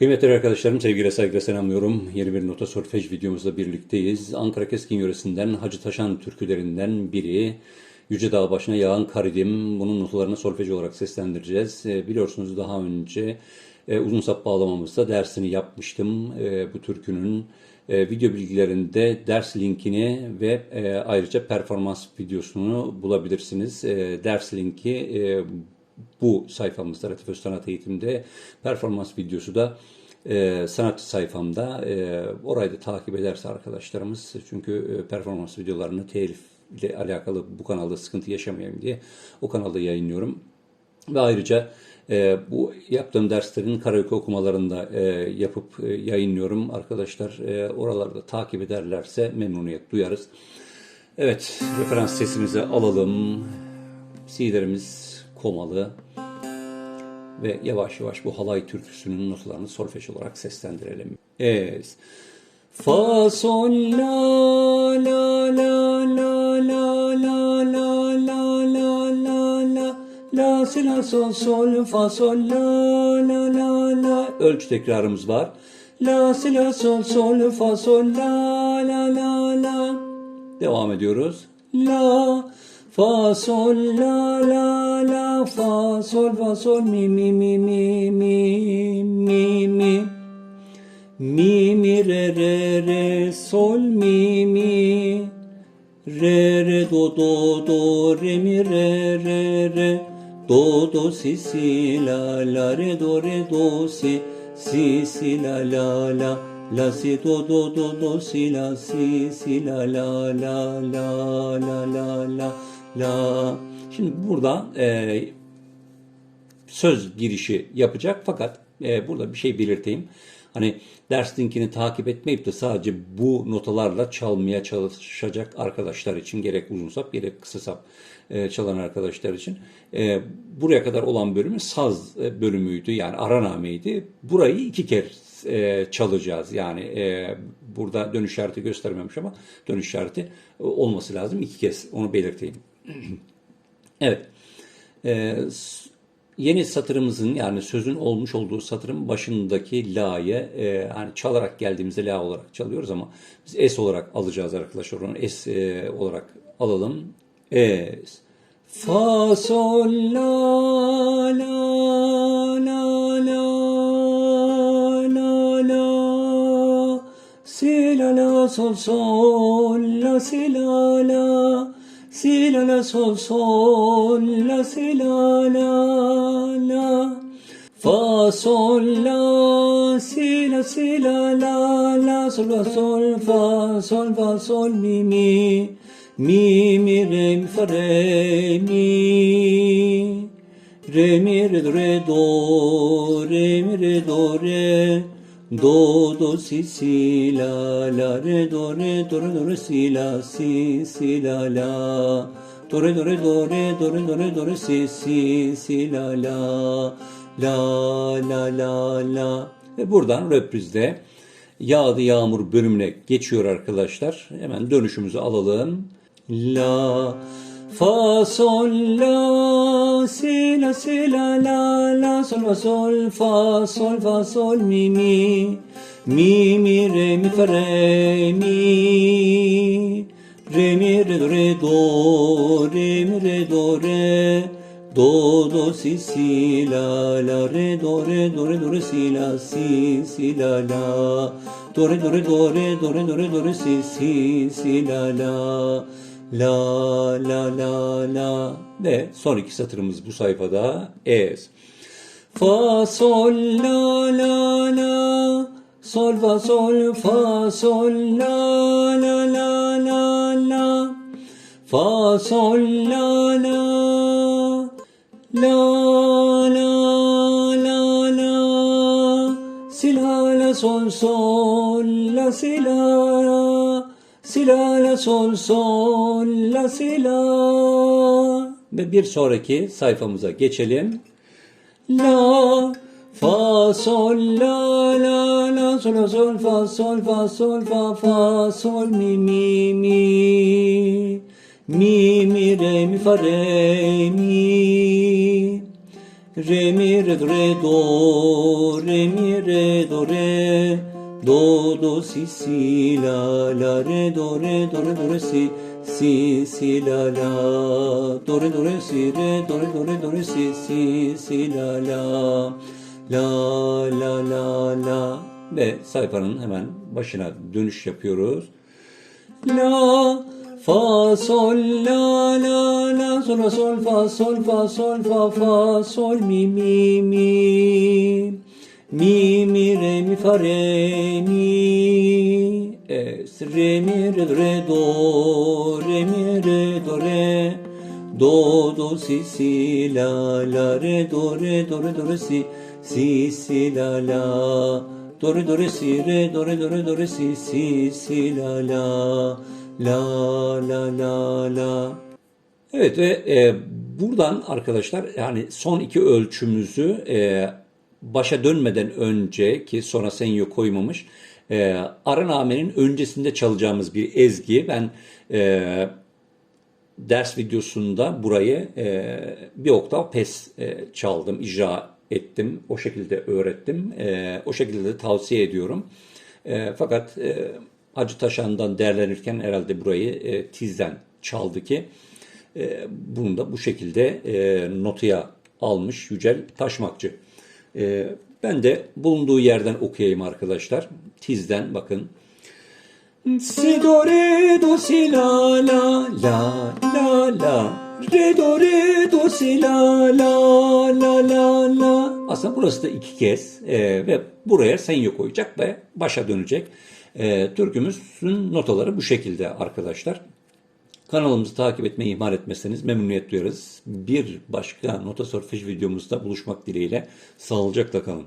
Kıymetli arkadaşlarım, sevgiyle saygıyla selamlıyorum. Yeni bir nota solfej videomuzda birlikteyiz. Ankara Keskin yöresinden Hacı Taşan türkülerinden biri. Yüce Dağ başına yağan karidim. Bunun notalarını solfej olarak seslendireceğiz. E, biliyorsunuz daha önce e, uzun sap bağlamamızda dersini yapmıştım. E, bu türkünün video bilgilerinde ders linkini ve ayrıca performans videosunu bulabilirsiniz. Ders linki bu sayfamızda Latif Özsanat Eğitim'de performans videosu da e, sanat sayfamda e, orayı da takip ederse arkadaşlarımız çünkü e, performans videolarını telif ile alakalı bu kanalda sıkıntı yaşamayayım diye o kanalda yayınlıyorum. Ve ayrıca e, bu yaptığım derslerin karaoke okumalarında e, yapıp e, yayınlıyorum. Arkadaşlar e, oralarda takip ederlerse memnuniyet duyarız. Evet, referans sesimizi alalım. C'lerimiz komalı. Ve yavaş yavaş bu halay türküsünün notalarını solfej olarak seslendirelim. Es. Fa sol la la la la la la la la la la la la si la sol sol fa sol la la la la ölçü tekrarımız var. La si la sol sol fa sol la la la la Devam ediyoruz. La fa sol la la la fa sol fa sol mi mi mi mi mi mi mi mi mi re re re sol mi mi re re do do do re mi re re re do do si si la la re do re do si si si la la la la si do do do do si la si si la la la la la la la la Şimdi burada e, söz girişi yapacak fakat e, burada bir şey belirteyim. Hani ders linkini takip etmeyip de sadece bu notalarla çalmaya çalışacak arkadaşlar için gerek uzun sap gerek kısa sap e, çalan arkadaşlar için e, buraya kadar olan bölümü saz e, bölümüydü yani aranameydi. Burayı iki kere e, çalacağız yani e, burada dönüş işareti göstermemiş ama dönüş işareti olması lazım iki kez onu belirteyim. evet. E, yeni satırımızın yani sözün olmuş olduğu satırın başındaki la'yı e, hani çalarak geldiğimizde la olarak çalıyoruz ama biz s olarak alacağız arkadaşlar. Onu s e, olarak alalım. S. Fa sol la la la la la la si la la sol sol la si la la si la la sol sol la si la la la. Fa sol la si la si la la la. Sol la sol fa sol fa sol mi mi. Mi mi re mi fa re mi. Re mi re do re do re mi re do re do do si si la la re do re do re do re si la si si la la do re do re do re do re do re do re si si si la la la la la la ve buradan reprizde yağdı yağmur bölümüne geçiyor arkadaşlar. Hemen dönüşümüzü alalım. La fa sol la si la si la la la sol fa sol fa sol fa sol mi mi mi mi re mi fa re mi re mi re do re do re mi re do re do do si si la la re do re do re do re si la si si la la do re do re do re do re do re do re si si si la la La la la la. Ve son iki satırımız bu sayfada es. Fa sol la la la. Sol fa sol fa sol la la la la la. Fa sol la la. La la la la. Si la la sol sol. La si la Si la la sol sol la si la ve bir sonraki sayfamıza geçelim. La fa sol la la la sol la sol fa sol fa sol fa fa sol mi mi mi. Mi mi re mi fa re mi. Re mi re do re do re mi re do re do do si si la la re do re do re do re si si si la la do re do re si re do re do re do re si si si la la la la. La la ve sayfanın hemen başına dönüş yapıyoruz. La fa sol la la la. Sol fa sol fa sol fa sol fa fa sol mi mi mi mi mi re mi fa re mi es re mi re re do re mi re do re do do si si la la re do re do re do re si si si la la do re do re si re do re do re do re si si si la la la la la la Evet ve e, buradan arkadaşlar yani son iki ölçümüzü e, başa dönmeden önce ki sonra senyo koymamış e, Aranamen'in öncesinde çalacağımız bir ezgi. Ben e, ders videosunda burayı e, bir oktav pes e, çaldım, icra ettim. O şekilde öğrettim. E, o şekilde de tavsiye ediyorum. E, fakat e, Hacı Taşan'dan değerlenirken herhalde burayı e, tizden çaldı ki e, bunu da bu şekilde e, notuya almış Yücel Taşmakçı. E, ben de bulunduğu yerden okuyayım arkadaşlar. Tizden bakın. Si do re do si la la la la la Re do re do si la la la la la Aslında burası da iki kez e, ve buraya senyo koyacak ve başa dönecek. E, türkümüzün notaları bu şekilde arkadaşlar. Kanalımızı takip etmeyi ihmal etmezseniz memnuniyet duyarız. Bir başka nota solfej videomuzda buluşmak dileğiyle sağlıcakla kalın.